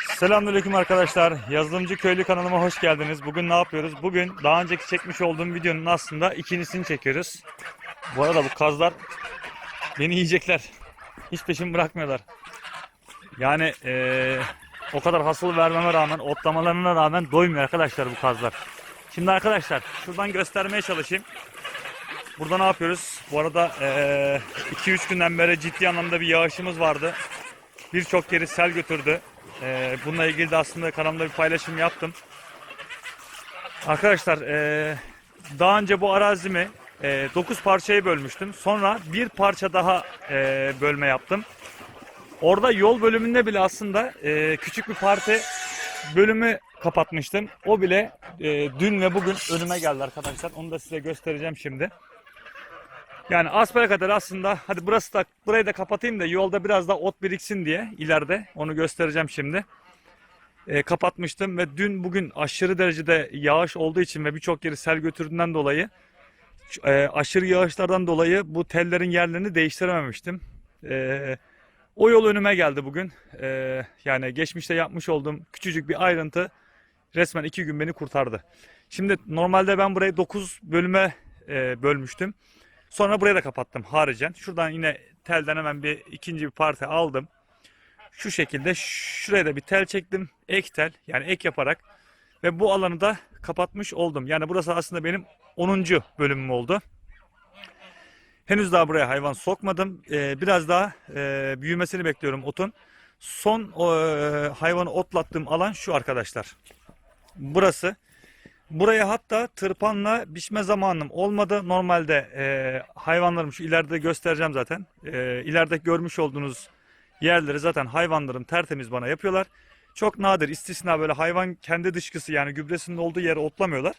Selamünaleyküm arkadaşlar. Yazılımcı Köylü kanalıma hoş geldiniz. Bugün ne yapıyoruz? Bugün daha önceki çekmiş olduğum videonun aslında ikincisini çekiyoruz. Bu arada bu kazlar beni yiyecekler. Hiç peşimi bırakmıyorlar. Yani eee, o kadar hasıl vermeme rağmen, otlamalarına rağmen doymuyor arkadaşlar bu kazlar. Şimdi arkadaşlar şuradan göstermeye çalışayım. Burada ne yapıyoruz? Bu arada 2-3 günden beri ciddi anlamda bir yağışımız vardı. Birçok yeri sel götürdü. Ee, bununla ilgili de aslında kanalımda bir paylaşım yaptım. Arkadaşlar ee, daha önce bu arazimi 9 parçaya bölmüştüm. Sonra bir parça daha ee, bölme yaptım. Orada yol bölümünde bile aslında ee, küçük bir parti bölümü kapatmıştım. O bile ee, dün ve bugün önüme geldi arkadaşlar. Onu da size göstereceğim şimdi. Yani asfale kadar aslında hadi burası da burayı da kapatayım da yolda biraz da ot biriksin diye ileride onu göstereceğim şimdi. Ee, kapatmıştım ve dün bugün aşırı derecede yağış olduğu için ve birçok yeri sel götürdüğünden dolayı e, aşırı yağışlardan dolayı bu tellerin yerlerini değiştirememiştim. Ee, o yol önüme geldi bugün. Ee, yani geçmişte yapmış olduğum küçücük bir ayrıntı resmen iki gün beni kurtardı. Şimdi normalde ben burayı 9 bölüme e, bölmüştüm. Sonra burayı da kapattım haricen. Şuradan yine telden hemen bir ikinci bir parti aldım. Şu şekilde şuraya da bir tel çektim. Ek tel yani ek yaparak ve bu alanı da kapatmış oldum. Yani burası aslında benim 10. bölümüm oldu. Henüz daha buraya hayvan sokmadım. Ee, biraz daha e, büyümesini bekliyorum otun. Son e, hayvanı otlattığım alan şu arkadaşlar. Burası. Buraya hatta tırpanla biçme zamanım olmadı. Normalde e, hayvanlarım şu ileride göstereceğim zaten. E, ileride görmüş olduğunuz yerleri zaten hayvanlarım tertemiz bana yapıyorlar. Çok nadir istisna böyle hayvan kendi dışkısı yani gübresinin olduğu yere otlamıyorlar.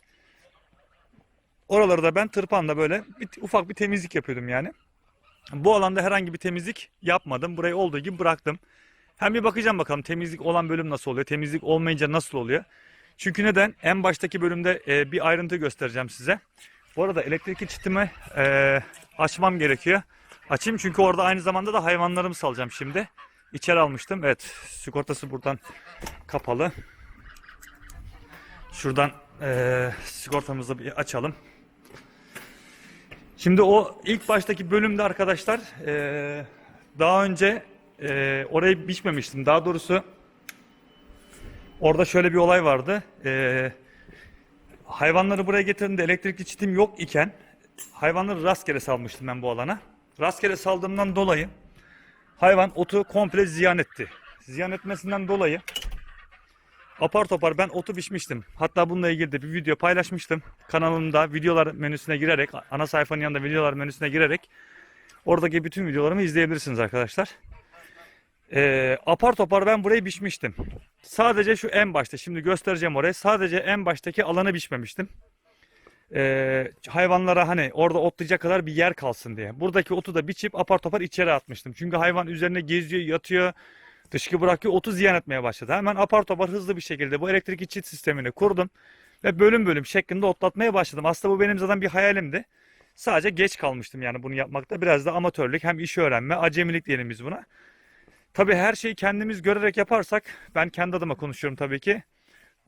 Oraları da ben tırpanla böyle bir, ufak bir temizlik yapıyordum yani. Bu alanda herhangi bir temizlik yapmadım. Burayı olduğu gibi bıraktım. Hem bir bakacağım bakalım temizlik olan bölüm nasıl oluyor, temizlik olmayınca nasıl oluyor. Çünkü neden? En baştaki bölümde e, bir ayrıntı göstereceğim size. Bu arada elektrikli çitimi e, açmam gerekiyor. Açayım çünkü orada aynı zamanda da hayvanlarımı salacağım şimdi. İçeri almıştım. Evet sigortası buradan kapalı. Şuradan e, sigortamızı bir açalım. Şimdi o ilk baştaki bölümde arkadaşlar e, daha önce e, orayı biçmemiştim. Daha doğrusu Orada şöyle bir olay vardı. Ee, hayvanları buraya getirdiğimde elektrikli çitim yok iken hayvanları rastgele salmıştım ben bu alana. Rastgele saldığımdan dolayı hayvan otu komple ziyan etti. Ziyan etmesinden dolayı apar topar ben otu biçmiştim. Hatta bununla ilgili de bir video paylaşmıştım. Kanalımda videolar menüsüne girerek, ana sayfanın yanında videolar menüsüne girerek oradaki bütün videolarımı izleyebilirsiniz arkadaşlar. Ee, apar topar ben burayı biçmiştim. Sadece şu en başta şimdi göstereceğim orayı. Sadece en baştaki alanı biçmemiştim. Ee, hayvanlara hani orada otlayacak kadar bir yer kalsın diye. Buradaki otu da biçip apar topar içeri atmıştım. Çünkü hayvan üzerine geziyor, yatıyor, dışkı bırakıyor, otu ziyan etmeye başladı. Hemen apar topar hızlı bir şekilde bu elektrik çit sistemini kurdum. Ve bölüm bölüm şeklinde otlatmaya başladım. Aslında bu benim zaten bir hayalimdi. Sadece geç kalmıştım yani bunu yapmakta. Biraz da amatörlük hem iş öğrenme, acemilik diyelim biz buna. Tabii her şeyi kendimiz görerek yaparsak ben kendi adıma konuşuyorum tabii ki.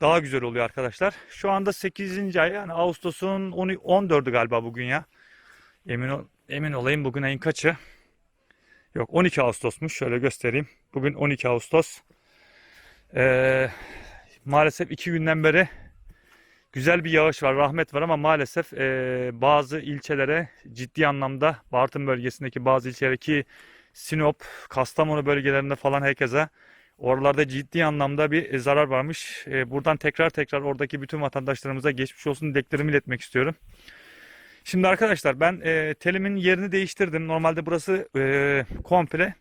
Daha güzel oluyor arkadaşlar. Şu anda 8. ay yani Ağustos'un 14'ü galiba bugün ya. Emin ol, emin olayım bugün ayın kaçı? Yok 12 Ağustos'muş. Şöyle göstereyim. Bugün 12 Ağustos. Ee, maalesef iki günden beri güzel bir yağış var, rahmet var ama maalesef e, bazı ilçelere ciddi anlamda Bartın bölgesindeki bazı ilçelere ki Sinop, Kastamonu bölgelerinde falan herkese oralarda ciddi anlamda bir zarar varmış. E, buradan tekrar tekrar oradaki bütün vatandaşlarımıza geçmiş olsun dileklerimi iletmek istiyorum. Şimdi arkadaşlar ben e, telimin yerini değiştirdim. Normalde burası e, komple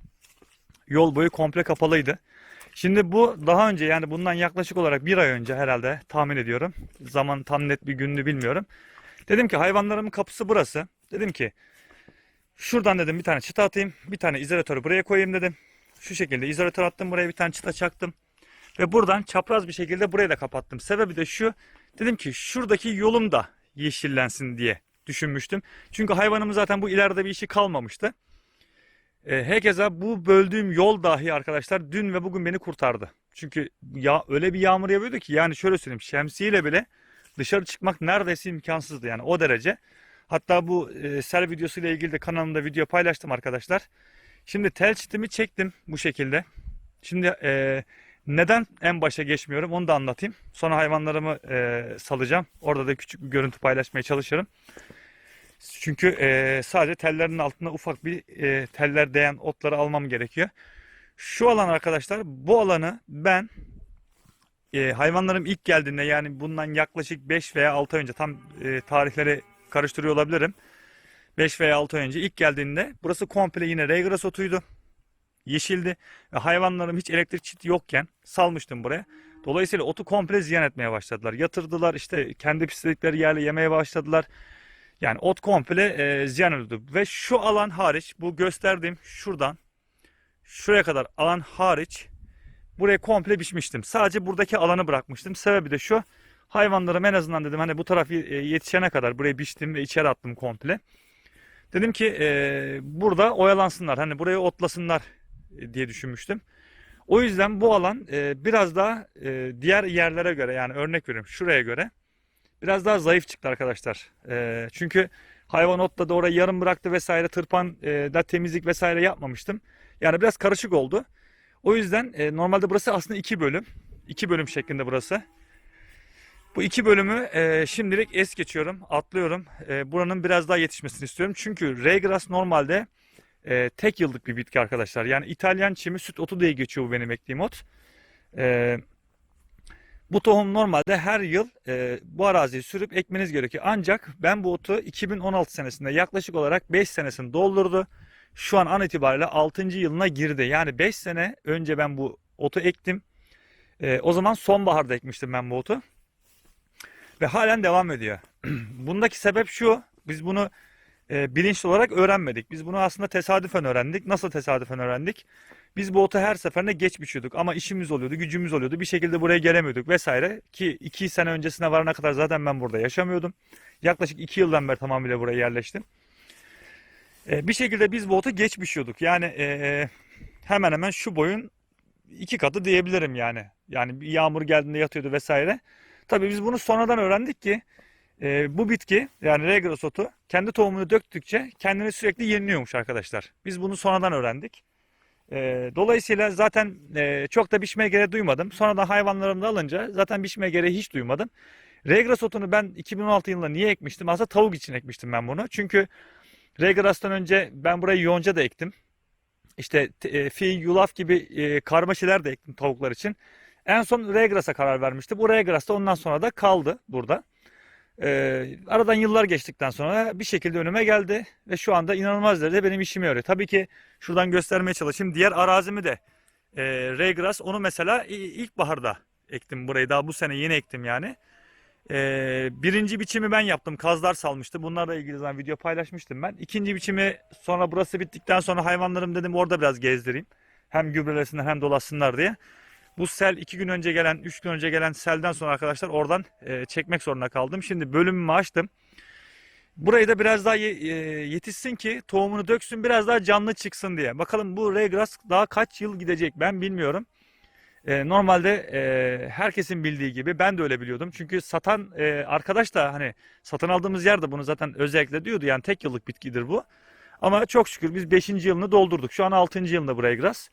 yol boyu komple kapalıydı. Şimdi bu daha önce yani bundan yaklaşık olarak bir ay önce herhalde tahmin ediyorum. Zaman tam net bir gününü bilmiyorum. Dedim ki hayvanlarımın kapısı burası. Dedim ki Şuradan dedim bir tane çıta atayım. Bir tane izolatörü buraya koyayım dedim. Şu şekilde izolatör attım buraya bir tane çıta çaktım. Ve buradan çapraz bir şekilde burayı da kapattım. Sebebi de şu. Dedim ki şuradaki yolum da yeşillensin diye düşünmüştüm. Çünkü hayvanımın zaten bu ileride bir işi kalmamıştı. E, herkese bu böldüğüm yol dahi arkadaşlar dün ve bugün beni kurtardı. Çünkü ya öyle bir yağmur yağıyordu ki yani şöyle söyleyeyim şemsiyeyle bile dışarı çıkmak neredeyse imkansızdı yani o derece. Hatta bu e, sel videosu ile ilgili de kanalımda video paylaştım arkadaşlar. Şimdi tel çitimi çektim bu şekilde. Şimdi e, neden en başa geçmiyorum onu da anlatayım. Sonra hayvanlarımı e, salacağım. Orada da küçük bir görüntü paylaşmaya çalışırım. Çünkü e, sadece tellerin altında ufak bir e, teller değen otları almam gerekiyor. Şu alan arkadaşlar bu alanı ben e, hayvanlarım ilk geldiğinde yani bundan yaklaşık 5 veya 6 ay önce tam e, tarihleri karıştırıyor olabilirim. 5 veya 6 ay önce ilk geldiğinde burası komple yine reygras otuydu. Yeşildi ve hayvanlarım hiç elektrik çiti yokken salmıştım buraya. Dolayısıyla otu komple ziyan etmeye başladılar. Yatırdılar işte kendi pisledikleri yerle yemeye başladılar. Yani ot komple e, ziyan oldu. Ve şu alan hariç bu gösterdiğim şuradan şuraya kadar alan hariç buraya komple biçmiştim. Sadece buradaki alanı bırakmıştım. Sebebi de şu. Hayvanlarım en azından dedim hani bu tarafı e, yetişene kadar buraya biçtim ve içeri attım komple. Dedim ki e, burada oyalansınlar. Hani burayı otlasınlar e, diye düşünmüştüm. O yüzden bu alan e, biraz daha e, diğer yerlere göre yani örnek veriyorum şuraya göre biraz daha zayıf çıktı arkadaşlar. E, çünkü hayvan otladı orayı yarım bıraktı vesaire tırpan e, da temizlik vesaire yapmamıştım. Yani biraz karışık oldu. O yüzden e, normalde burası aslında iki bölüm. iki bölüm şeklinde burası. Bu iki bölümü e, şimdilik es geçiyorum, atlıyorum. E, buranın biraz daha yetişmesini istiyorum. Çünkü Raygrass normalde e, tek yıllık bir bitki arkadaşlar. Yani İtalyan çimi süt otu diye geçiyor bu benim ektiğim ot. E, bu tohum normalde her yıl e, bu araziyi sürüp ekmeniz gerekiyor. Ancak ben bu otu 2016 senesinde yaklaşık olarak 5 senesini doldurdu. Şu an an itibariyle 6. yılına girdi. Yani 5 sene önce ben bu otu ektim. E, o zaman sonbaharda ekmiştim ben bu otu. Ve halen devam ediyor. Bundaki sebep şu. Biz bunu e, bilinçli olarak öğrenmedik. Biz bunu aslında tesadüfen öğrendik. Nasıl tesadüfen öğrendik? Biz bu otu her seferinde geç biçiyorduk ama işimiz oluyordu, gücümüz oluyordu. Bir şekilde buraya gelemiyorduk vesaire. Ki iki sene öncesine varana kadar zaten ben burada yaşamıyordum. Yaklaşık iki yıldan beri tamamıyla buraya yerleştim. E, bir şekilde biz bu otu geç biçiyorduk. Yani e, hemen hemen şu boyun iki katı diyebilirim yani. Yani bir yağmur geldiğinde yatıyordu vesaire. Tabii biz bunu sonradan öğrendik ki e, bu bitki yani Regras otu kendi tohumunu döktükçe kendini sürekli yeniliyormuş arkadaşlar. Biz bunu sonradan öğrendik. E, dolayısıyla zaten e, çok da biçmeye gereği duymadım. Sonradan hayvanlarımı da alınca zaten biçmeye gereği hiç duymadım. Regras otunu ben 2016 yılında niye ekmiştim? Aslında tavuk için ekmiştim ben bunu. Çünkü Regras'tan önce ben buraya yonca da ektim. İşte e, fi, yulaf gibi e, karma şeyler de ektim tavuklar için. En son Regras'a karar vermişti. Bu Regras da ondan sonra da kaldı burada. Ee, aradan yıllar geçtikten sonra bir şekilde önüme geldi ve şu anda inanılmaz derecede benim işime yarıyor. Tabii ki şuradan göstermeye çalışayım. Diğer arazimi de e, Regras onu mesela ilkbaharda ektim burayı. Daha bu sene yeni ektim yani. Ee, birinci biçimi ben yaptım. Kazlar salmıştı. Bunlarla ilgili zaman video paylaşmıştım ben. İkinci biçimi sonra burası bittikten sonra hayvanlarım dedim orada biraz gezdireyim. Hem gübrelesinler hem dolasınlar diye. Bu sel iki gün önce gelen, üç gün önce gelen selden sonra arkadaşlar oradan e, çekmek zorunda kaldım. Şimdi bölümümü açtım. Burayı da biraz daha e, yetişsin ki tohumunu döksün biraz daha canlı çıksın diye. Bakalım bu Regras daha kaç yıl gidecek ben bilmiyorum. E, normalde e, herkesin bildiği gibi ben de öyle biliyordum. Çünkü satan e, arkadaş da hani satın aldığımız yerde bunu zaten özellikle diyordu. Yani tek yıllık bitkidir bu. Ama çok şükür biz 5. yılını doldurduk. Şu an 6. yılında bu Regras.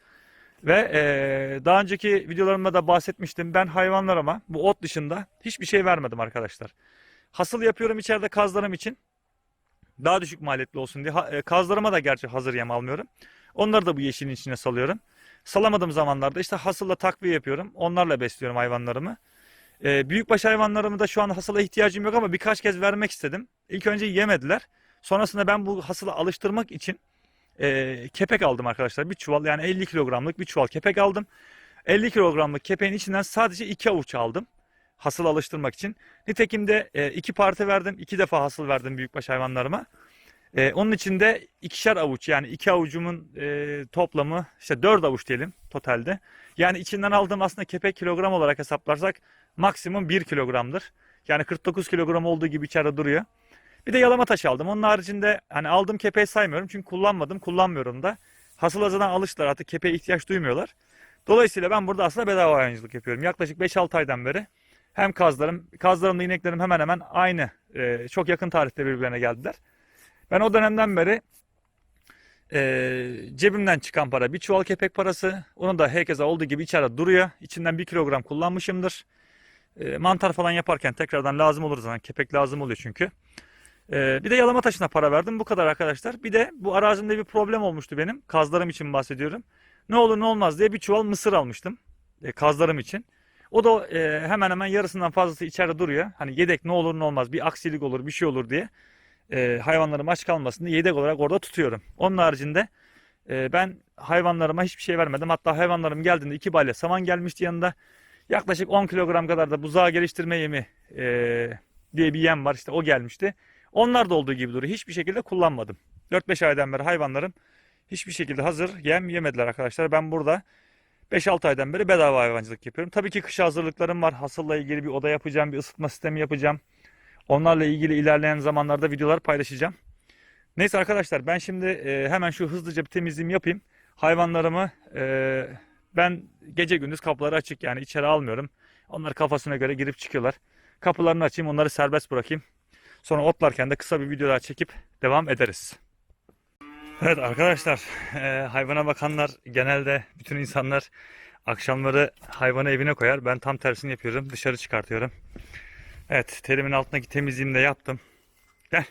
Ve e, daha önceki videolarımda da bahsetmiştim. Ben hayvanlarıma bu ot dışında hiçbir şey vermedim arkadaşlar. Hasıl yapıyorum içeride kazlarım için. Daha düşük maliyetli olsun diye. Ha, e, kazlarıma da gerçi hazır yem almıyorum. Onları da bu yeşilin içine salıyorum. Salamadığım zamanlarda işte hasılla takviye yapıyorum. Onlarla besliyorum hayvanlarımı. E, büyükbaş hayvanlarımı da şu an hasıla ihtiyacım yok ama birkaç kez vermek istedim. İlk önce yemediler. Sonrasında ben bu hasıla alıştırmak için e, kepek aldım arkadaşlar. Bir çuval yani 50 kilogramlık bir çuval kepek aldım. 50 kilogramlık kepeğin içinden sadece iki avuç aldım. Hasıl alıştırmak için. Nitekim de e, iki parti verdim. iki defa hasıl verdim büyükbaş hayvanlarıma. E, onun için de ikişer avuç yani iki avucumun e, toplamı işte dört avuç diyelim totalde. Yani içinden aldığım aslında kepek kilogram olarak hesaplarsak maksimum 1 kilogramdır. Yani 49 kilogram olduğu gibi içeride duruyor. Bir de yalama taşı aldım. Onun haricinde hani aldığım kepeği saymıyorum çünkü kullanmadım, kullanmıyorum da. Hasıla zaten alıştılar artık kepeğe ihtiyaç duymuyorlar. Dolayısıyla ben burada aslında bedava hayvancılık yapıyorum. Yaklaşık 5-6 aydan beri hem kazlarım, kazlarımla ineklerim hemen hemen aynı. e, çok yakın tarihte birbirlerine geldiler. Ben o dönemden beri e, cebimden çıkan para bir çuval kepek parası. Onu da herkese olduğu gibi içeride duruyor. İçinden bir kilogram kullanmışımdır. E, mantar falan yaparken tekrardan lazım olur zaten. Kepek lazım oluyor çünkü. E, bir de yalama taşına para verdim. Bu kadar arkadaşlar. Bir de bu arazimde bir problem olmuştu benim. Kazlarım için bahsediyorum. Ne olur ne olmaz diye bir çuval mısır almıştım. E, kazlarım için. O da e, hemen hemen yarısından fazlası içeride duruyor. Hani yedek ne olur ne olmaz bir aksilik olur bir şey olur diye e, hayvanlarım aç kalmasın diye yedek olarak orada tutuyorum. Onun haricinde e, ben hayvanlarıma hiçbir şey vermedim. Hatta hayvanlarım geldiğinde iki balya saman gelmişti yanında. Yaklaşık 10 kilogram kadar da buzağı geliştirme yemi diye bir yem var işte o gelmişti. Onlar da olduğu gibi duruyor. Hiçbir şekilde kullanmadım. 4-5 aydan beri hayvanlarım hiçbir şekilde hazır yem yemediler arkadaşlar. Ben burada 5-6 aydan beri bedava hayvancılık yapıyorum. Tabii ki kışa hazırlıklarım var. Hasılla ilgili bir oda yapacağım, bir ısıtma sistemi yapacağım. Onlarla ilgili ilerleyen zamanlarda videolar paylaşacağım. Neyse arkadaşlar ben şimdi e, hemen şu hızlıca bir temizliğimi yapayım. Hayvanlarımı e, ben gece gündüz kapıları açık yani içeri almıyorum. Onlar kafasına göre girip çıkıyorlar. Kapılarını açayım onları serbest bırakayım. Sonra otlarken de kısa bir video daha çekip devam ederiz. Evet arkadaşlar e, hayvana bakanlar genelde bütün insanlar akşamları hayvanı evine koyar. Ben tam tersini yapıyorum dışarı çıkartıyorum. Evet terimin altındaki temizliğimi de yaptım. Gel.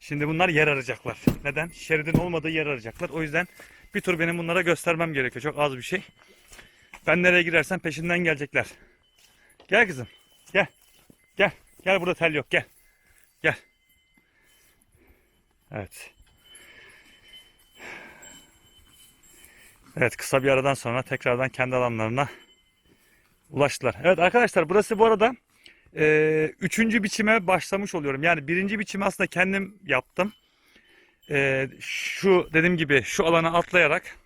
Şimdi bunlar yer arayacaklar. Neden? Şeridin olmadığı yer arayacaklar. O yüzden bir tur benim bunlara göstermem gerekiyor. Çok az bir şey. Ben nereye girersem peşinden gelecekler. Gel kızım. Gel. Gel. Gel burada tel yok. Gel. Gel. Evet. Evet kısa bir aradan sonra tekrardan kendi alanlarına ulaştılar. Evet arkadaşlar burası bu arada e, üçüncü biçime başlamış oluyorum. Yani birinci biçimi aslında kendim yaptım. E, şu dediğim gibi şu alana atlayarak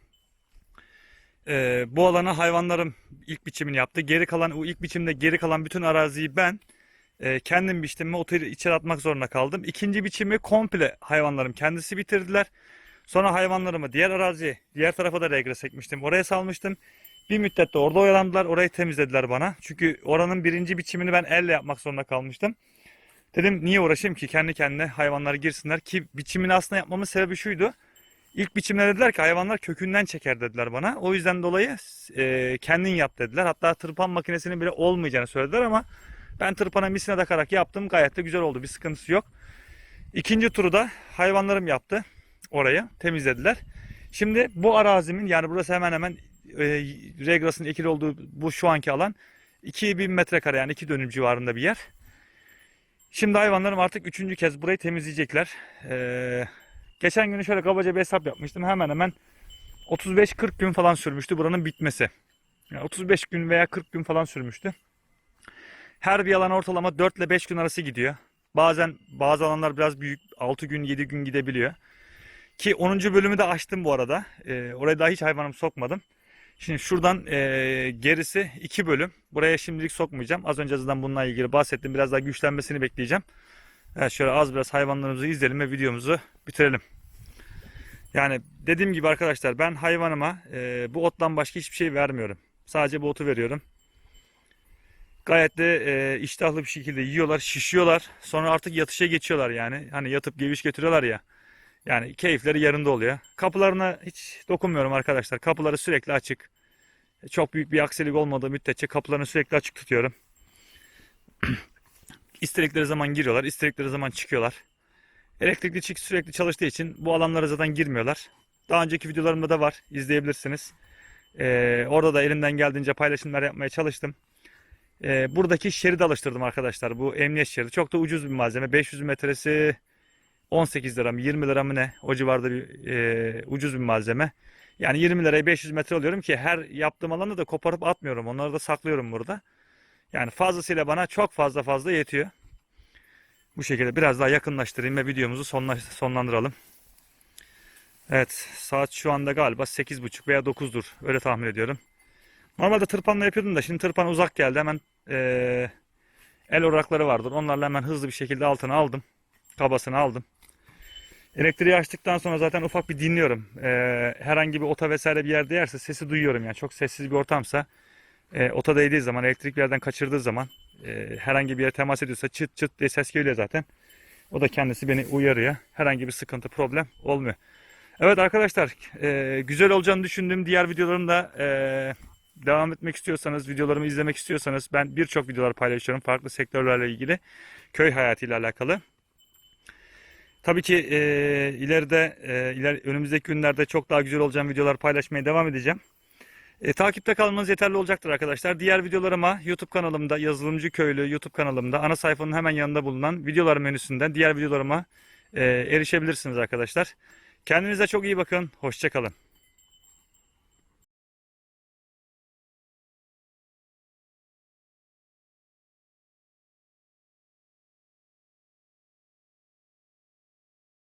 e, bu alana hayvanlarım ilk biçimini yaptı. Geri kalan o ilk biçimde geri kalan bütün araziyi ben e, kendim biçtim ve otu içeri atmak zorunda kaldım. İkinci biçimi komple hayvanlarım kendisi bitirdiler. Sonra hayvanlarımı diğer araziye, diğer tarafa da regres ekmiştim. Oraya salmıştım. Bir müddet de orada oyalandılar. Orayı temizlediler bana. Çünkü oranın birinci biçimini ben elle yapmak zorunda kalmıştım. Dedim niye uğraşayım ki kendi kendine hayvanlar girsinler ki biçimini aslında yapmamın sebebi şuydu. İlk biçimde dediler ki hayvanlar kökünden çeker dediler bana. O yüzden dolayı e, kendin yap dediler. Hatta tırpan makinesinin bile olmayacağını söylediler ama ben tırpana misine takarak yaptım. Gayet de güzel oldu. Bir sıkıntısı yok. İkinci turu da hayvanlarım yaptı orayı temizlediler. Şimdi bu arazimin yani burası hemen hemen e, Regras'ın ekili olduğu bu şu anki alan 2000 metrekare yani 2 dönüm civarında bir yer. Şimdi hayvanlarım artık üçüncü kez burayı temizleyecekler. Ee, geçen günü şöyle kabaca bir hesap yapmıştım. Hemen hemen 35-40 gün falan sürmüştü buranın bitmesi. Yani 35 gün veya 40 gün falan sürmüştü. Her bir alan ortalama 4 ile 5 gün arası gidiyor. Bazen bazı alanlar biraz büyük 6 gün 7 gün gidebiliyor. Ki 10. bölümü de açtım bu arada. Ee, oraya daha hiç hayvanımı sokmadım. Şimdi şuradan e, gerisi 2 bölüm. Buraya şimdilik sokmayacağım. Az önce zaten bununla ilgili bahsettim. Biraz daha güçlenmesini bekleyeceğim. Evet şöyle az biraz hayvanlarımızı izleyelim ve videomuzu bitirelim. Yani dediğim gibi arkadaşlar ben hayvanıma e, bu ottan başka hiçbir şey vermiyorum. Sadece bu otu veriyorum. Gayet de e, iştahlı bir şekilde yiyorlar, şişiyorlar. Sonra artık yatışa geçiyorlar yani. Hani yatıp geviş getiriyorlar ya. Yani keyifleri yerinde oluyor. Kapılarına hiç dokunmuyorum arkadaşlar. Kapıları sürekli açık. Çok büyük bir aksilik olmadığı müddetçe kapılarını sürekli açık tutuyorum. istedikleri zaman giriyorlar, istedikleri zaman çıkıyorlar. Elektrikli çift sürekli çalıştığı için bu alanlara zaten girmiyorlar. Daha önceki videolarımda da var, izleyebilirsiniz. Ee, orada da elimden geldiğince paylaşımlar yapmaya çalıştım. Ee, buradaki şeridi alıştırdım arkadaşlar. Bu emniyet şeridi. Çok da ucuz bir malzeme. 500 metresi 18 lira mı 20 lira mı ne o civarda bir e, ucuz bir malzeme. Yani 20 liraya 500 metre alıyorum ki her yaptığım alanı da koparıp atmıyorum. Onları da saklıyorum burada. Yani fazlasıyla bana çok fazla fazla yetiyor. Bu şekilde biraz daha yakınlaştırayım ve videomuzu sonla, sonlandıralım. Evet saat şu anda galiba 8.30 veya 9'dur. Öyle tahmin ediyorum. Normalde tırpanla yapıyordum da şimdi tırpan uzak geldi. Hemen e, el orakları vardır. Onlarla hemen hızlı bir şekilde altına aldım. Kabasını aldım. Elektriği açtıktan sonra zaten ufak bir dinliyorum. Ee, herhangi bir ota vesaire bir yerde yerse sesi duyuyorum yani çok sessiz bir ortamsa e, ota değdiği zaman elektrik bir yerden kaçırdığı zaman e, herhangi bir yere temas ediyorsa çıt çıt diye ses geliyor zaten. O da kendisi beni uyarıyor. Herhangi bir sıkıntı problem olmuyor. Evet arkadaşlar e, güzel olacağını düşündüğüm diğer videolarım da e, devam etmek istiyorsanız, videolarımı izlemek istiyorsanız ben birçok videolar paylaşıyorum farklı sektörlerle ilgili, köy hayatıyla alakalı. Tabii ki e, ileride, e, iler, önümüzdeki günlerde çok daha güzel olacağım videolar paylaşmaya devam edeceğim. E, takipte kalmanız yeterli olacaktır arkadaşlar. Diğer videolarıma YouTube kanalımda, Yazılımcı Köylü YouTube kanalımda, ana sayfanın hemen yanında bulunan videolar menüsünden diğer videolarıma e, erişebilirsiniz arkadaşlar. Kendinize çok iyi bakın, hoşçakalın.